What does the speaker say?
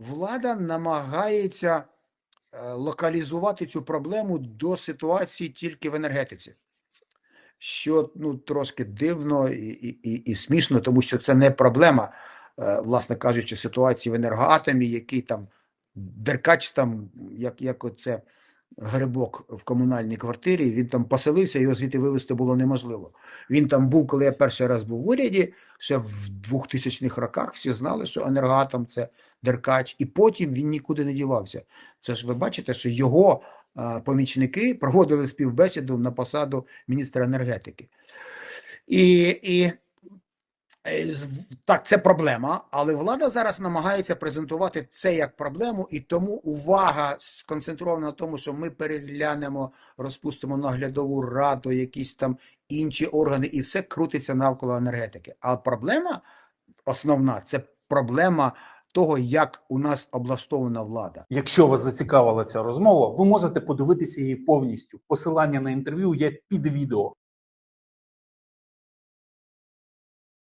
влада намагається е, локалізувати цю проблему до ситуації тільки в енергетиці. Що ну, трошки дивно і, і, і, смішно, тому що це не проблема, е, власне кажучи, ситуації в енергоатомі, який там деркач, там, як, як оце грибок в комунальній квартирі, він там поселився, його звідти вивезти було неможливо. Він там був, коли я перший раз був в уряді, ще в 2000-х роках всі знали, що енергоатом це деркач, і потім він нікуди не дівався. Це ж ви бачите, що його помічники проводили співбесіду на посаду міністра енергетики. І, і так, це проблема, але влада зараз намагається презентувати це як проблему, і тому увага сконцентрована на тому, що ми переглянемо, розпустимо наглядову раду, якісь там інші органи, і все крутиться навколо енергетики. А проблема основна це проблема того, як у нас облаштована влада. Якщо вас зацікавила ця розмова, ви можете подивитися її повністю. Посилання на інтерв'ю є під відео.